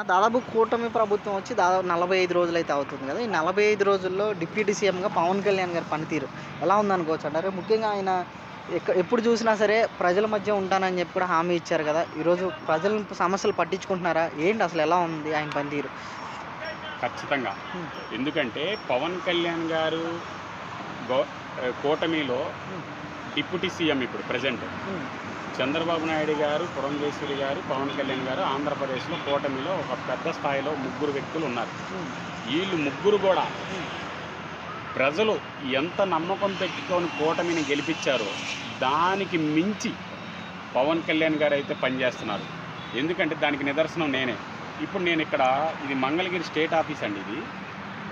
నా దాదాపు కూటమి ప్రభుత్వం వచ్చి దాదాపు నలభై ఐదు రోజులు అయితే అవుతుంది కదా. ఈ నలభై ఐదు రోజుల్లో డిప్యూటీ సీఎంగా పవన్ కళ్యాణ్ గారి పనితీరు ఎలా ఉందనుకోవచ్చు అంటారు? ముఖ్యంగా ఆయన ఎప్పుడు చూసినా సరే ప్రజల మధ్య ఉంటానని చెప్పి కూడా హామీ ఇచ్చారు కదా. ఈరోజు ప్రజల సమస్యలు పట్టించుకుంటున్నారా? ఏంటి అసలు ఎలా ఉంది ఆయన పనితీరు? ఖచ్చితంగా. ఎందుకంటే పవన్ కళ్యాణ్ గారు కూటమిలో. డిప్యూటీ సీఎం ఇప్పుడు ప్రజెంట్. చంద్రబాబు నాయుడు గారు పురంధేశ్వరి గారు పవన్ కళ్యాణ్ గారు ఆంధ్రప్రదేశ్లో కూటమిలో ఒక పెద్ద స్థాయిలో ముగ్గురు వ్యక్తులు ఉన్నారు. వీళ్ళు ముగ్గురు కూడా ప్రజలు ఎంత నమ్మకం పెట్టుకొని కూటమిని గెలిపించారో దానికి మించి పవన్ కళ్యాణ్ గారు అయితే పనిచేస్తున్నారు. ఎందుకంటే దానికి నిదర్శనం నేనే. ఇప్పుడు నేను ఇక్కడ ఇది మంగళగిరి స్టేట్ ఆఫీస్ అండి ఇది.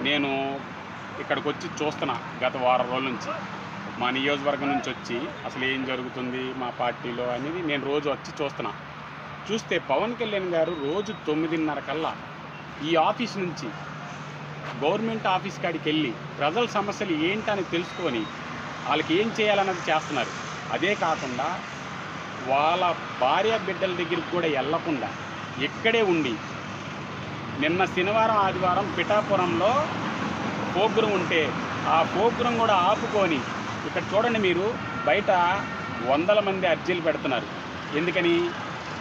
నేను ఇక్కడికి వచ్చి చూస్తున్నా గత వారం రోజుల నుంచి. మా నియోజకవర్గం నుంచి వచ్చి అసలు ఏం జరుగుతుంది మా పార్టీలో అనేది నేను రోజు వచ్చి చూస్తున్నా. చూస్తే పవన్ కళ్యాణ్ గారు రోజు తొమ్మిదిన్నర కల్లా ఈ ఆఫీస్ నుంచి గవర్నమెంట్ ఆఫీస్ కాడికి వెళ్ళి ప్రజల సమస్యలు ఏంటని తెలుసుకొని వాళ్ళకి ఏం చేయాలన్నది చేస్తున్నారు. అదే కాకుండా వాళ్ళ భార్య బిడ్డల దగ్గరికి కూడా వెళ్ళకుండా ఇక్కడే ఉండి నిన్న శనివారం ఆదివారం పిఠాపురంలో పోగ్రం ఉంటే ఆ పోగ్రం కూడా ఆపుకొని ఇక్కడ చూడండి మీరు బయట వందల మంది అర్జీలు పెడుతున్నారు. ఎందుకని?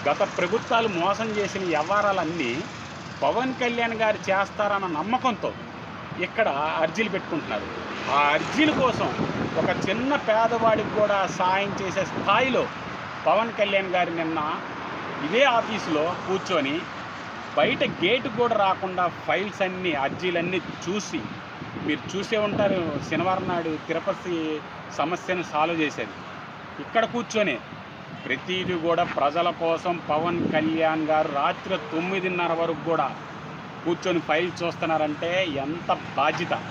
గత ప్రభుత్వాలు మోసం చేసిన వ్యవహారాలన్నీ పవన్ కళ్యాణ్ గారు చేస్తారన్న నమ్మకంతో ఇక్కడ అర్జీలు పెట్టుకుంటున్నారు. ఆ అర్జీల కోసం ఒక చిన్న పేదవాడికి కూడా సాయం చేసే స్థాయిలో పవన్ కళ్యాణ్ గారు నిన్న ఇదే ఆఫీసులో కూర్చొని బయట గేటు కూడా రాకుండా ఫైల్స్ అన్నీ అర్జీలన్నీ చూసి మీరు చూసే ఉంటారు శనివారం నాడు తిరుపతి సమస్యను సాల్వ్ చేసేది. ఇక్కడ కూర్చొని ప్రతిదీ కూడా ప్రజల కోసం పవన్ కళ్యాణ్ గారు రాత్రి తొమ్మిదిన్నర వరకు కూడా కూర్చొని ఫైల్ చూస్తున్నారంటే ఎంత బాధ్యత.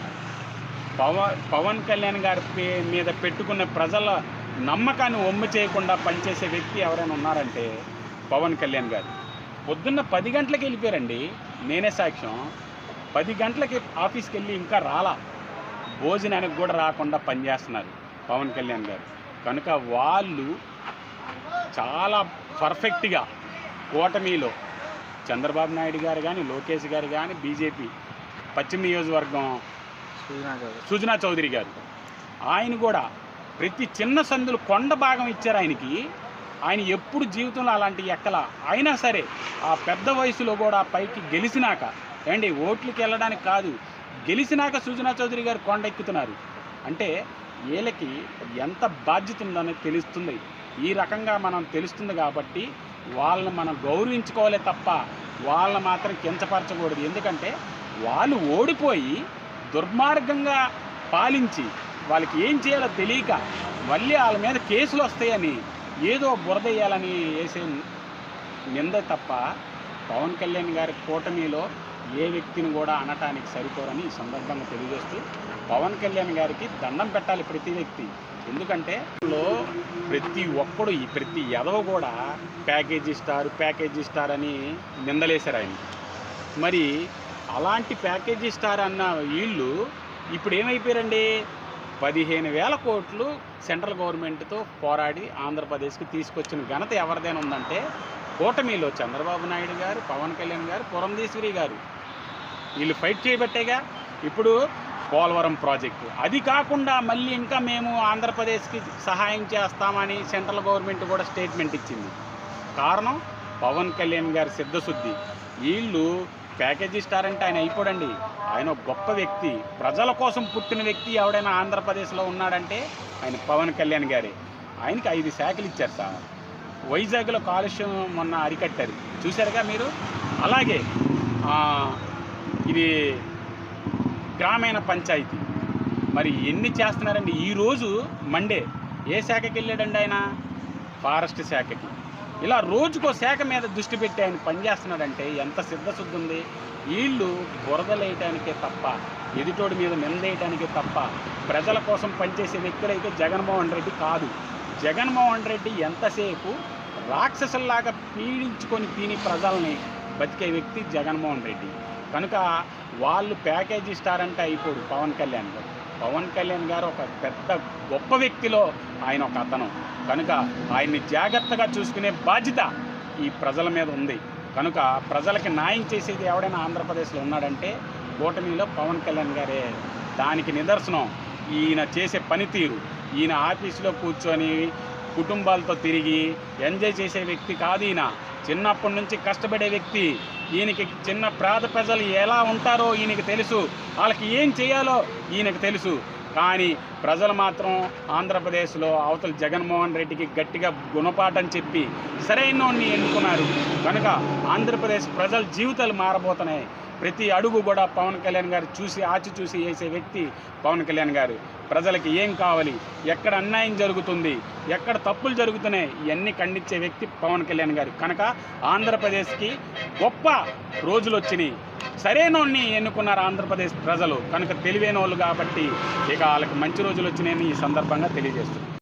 పవన్ పవన్ కళ్యాణ్ గారి పే- మీద పెట్టుకున్న ప్రజల నమ్మకాన్ని ఒమ్ము చేయకుండా పనిచేసే వ్యక్తి ఎవరైనా ఉన్నారంటే పవన్ కళ్యాణ్ గారు. పొద్దున్న పది గంటలకు వెళ్ళిపోయారండి. నేనే సాక్ష్యం. పది గంటలకి ఆఫీస్కి వెళ్ళి ఇంకా రాలా. భోజనానికి కూడా రాకుండా పనిచేస్తున్నారు పవన్ కళ్యాణ్ గారు. కనుక వాళ్ళు చాలా పర్ఫెక్ట్గా కూటమిలో చంద్రబాబు నాయుడు గారు కానీ లోకేష్ గారు కానీ బీజేపీ పశ్చిమ నియోజకవర్గం సుజనా చౌదరి. గారు. ఆయన కూడా ప్రతి చిన్న సందులు కొండ భాగం ఇచ్చారు ఆయనకి. ఆయన ఎప్పుడు జీవితంలో అలాంటి ఎక్కల. అయినా సరే ఆ పెద్ద వయసులో కూడా పైకి గెలిచినాక ఏండి ఓట్లకి వెళ్ళడానికి కాదు గెలిచినాక సుజనా చౌదరి గారు కొండ ఎక్కుతున్నారు అంటే వీళ్ళకి ఎంత బాధ్యత ఉందనేది తెలుస్తుంది. ఈ రకంగా మనం తెలుస్తుంది కాబట్టి వాళ్ళని మనం గౌరవించుకోవాలి తప్ప వాళ్ళని మాత్రం కించపరచకూడదు. ఎందుకంటే వాళ్ళు ఓడిపోయి దుర్మార్గంగా పాలించి వాళ్ళకి ఏం చేయాలో తెలియక మళ్ళీ వాళ్ళ మీద కేసులు వస్తాయని ఏదో బురద వేయాలని వేసే నింద తప్ప పవన్ కళ్యాణ్ గారి కూటమిలో ఏ వ్యక్తిని కూడా అనటానికి సరిపోరని ఈ సందర్భంగా తెలియజేస్తూ పవన్ కళ్యాణ్ గారికి దండం పెట్టాలి ప్రతి వ్యక్తి. ఎందుకంటే లో ప్రతి ఒక్కడు ఈ ప్రతి ఎదవ కూడా ప్యాకేజీ స్టార్ ప్యాకేజీ స్టార్ అని నిందలేశారు ఆయన. మరి అలాంటి ప్యాకేజీ స్టార్ అన్న వీళ్ళు ఇప్పుడు ఏమైపోయారండి పదిహేను వేల కోట్లు సెంట్రల్ గవర్నమెంట్తో పోరాడి ఆంధ్రప్రదేశ్కి తీసుకొచ్చిన ఘనత ఎవరిదైనా ఉందంటే కూటమిలో చంద్రబాబు నాయుడు గారు పవన్ కళ్యాణ్ గారు పురంధేశ్వరి గారు. వీళ్ళు ఫైట్ చేయబట్టేగా ఇప్పుడు పోలవరం ప్రాజెక్టు. అది కాకుండా మళ్ళీ ఇంకా మేము ఆంధ్రప్రదేశ్కి సహాయం చేస్తామని సెంట్రల్ గవర్నమెంట్ కూడా స్టేట్మెంట్ ఇచ్చింది. కారణం పవన్ కళ్యాణ్ గారి సిద్ధశుద్ధి. వీళ్ళు ప్యాకేజీ స్టార్ అంటే ఆయన అయిపోడండి. ఆయన ఒక గొప్ప వ్యక్తి. ప్రజల కోసం పుట్టిన వ్యక్తి ఎవడైనా ఆంధ్రప్రదేశ్లో ఉన్నాడంటే ఆయన పవన్ కళ్యాణ్ గారే. ఆయనకి ఐదు శాఖలు ఇచ్చారు సార్. వైజాగ్లో కాలుష్యం మొన్న అరికట్టారు. చూశారుగా మీరు? అలాగే ఇది గ్రామీణ పంచాయతీ. మరి ఎన్ని చేస్తున్నారండి? ఈరోజు మండే. ఏ శాఖకి వెళ్ళాడండి ఆయన? ఫారెస్ట్ శాఖకి. ఇలా రోజుకో శాఖ మీద దృష్టి పెట్టి ఆయన పనిచేస్తున్నాడంటే ఎంత సిద్ధశుద్ధి ఉంది? వీళ్ళు బురదలేయటానికే తప్ప ఎదుటోడి మీద నిందేయటానికే తప్ప ప్రజల కోసం పనిచేసే వ్యక్తులైతే జగన్మోహన్ రెడ్డి కాదు. జగన్మోహన్ రెడ్డి ఎంతసేపు రాక్షసుల్లాగా పీడించుకొని తిని ప్రజల్ని బతికే వ్యక్తి జగన్మోహన్ రెడ్డి. కనుక వాళ్ళు ప్యాకేజీ ఇస్తారంటే ఇప్పుడు అయిపోడు పవన్ కళ్యాణ్ గారు. పవన్ కళ్యాణ్ గారు ఒక పెద్ద గొప్ప వ్యక్తిలో ఆయన ఒక అతను. కనుక ఆయన్ని జాగ్రత్తగా చూసుకునే బాధ్యత ఈ ప్రజల మీద ఉంది. కనుక ప్రజలకి న్యాయం చేసేది ఎవడైనా ఆంధ్రప్రదేశ్లో ఉన్నాడంటే కూటమిలో పవన్ కళ్యాణ్ గారే. దానికి నిదర్శనం. ఈయన చేసే పనితీరు. ఈయన ఆఫీసులో కూర్చొని కుటుంబాలతో తిరిగి ఎంజాయ్ చేసే వ్యక్తి కాదు ఈయన. చిన్నప్పటి నుంచి కష్టపడే వ్యక్తి. ఈయనకి చిన్న పేద ప్రజలు ఎలా ఉంటారో ఈయనకి తెలుసు. వాళ్ళకి ఏం చేయాలో ఈయనకు తెలుసు. కానీ ప్రజలు మాత్రం ఆంధ్రప్రదేశ్లో అవతల జగన్మోహన్ రెడ్డికి గట్టిగా గుణపాఠం చెప్పి సరైన ఎన్నుకున్నారు. కనుక ఆంధ్రప్రదేశ్ ప్రజల జీవితాలు మారబోతున్నాయి. ప్రతి అడుగు కూడా పవన్ కళ్యాణ్ గారు చూసి ఆచి చూసి వేసే వ్యక్తి పవన్ కళ్యాణ్ గారు. ప్రజలకి ఏం కావాలి? ఎక్కడ అన్యాయం జరుగుతుంది? ఎక్కడ తప్పులు జరుగుతున్నాయి? ఇవన్నీ ఖండించే వ్యక్తి పవన్ కళ్యాణ్ గారు. కనుక ఆంధ్రప్రదేశ్కి గొప్ప రోజులు వచ్చినాయి. సరైనోడిని ఎన్నుకున్నారు ఆంధ్రప్రదేశ్ ప్రజలు. కనుక తెలివైన వాళ్ళు కాబట్టి ఇక వాళ్ళకి మంచి రోజులు వచ్చినాయని ఈ సందర్భంగా తెలియజేస్తున్నారు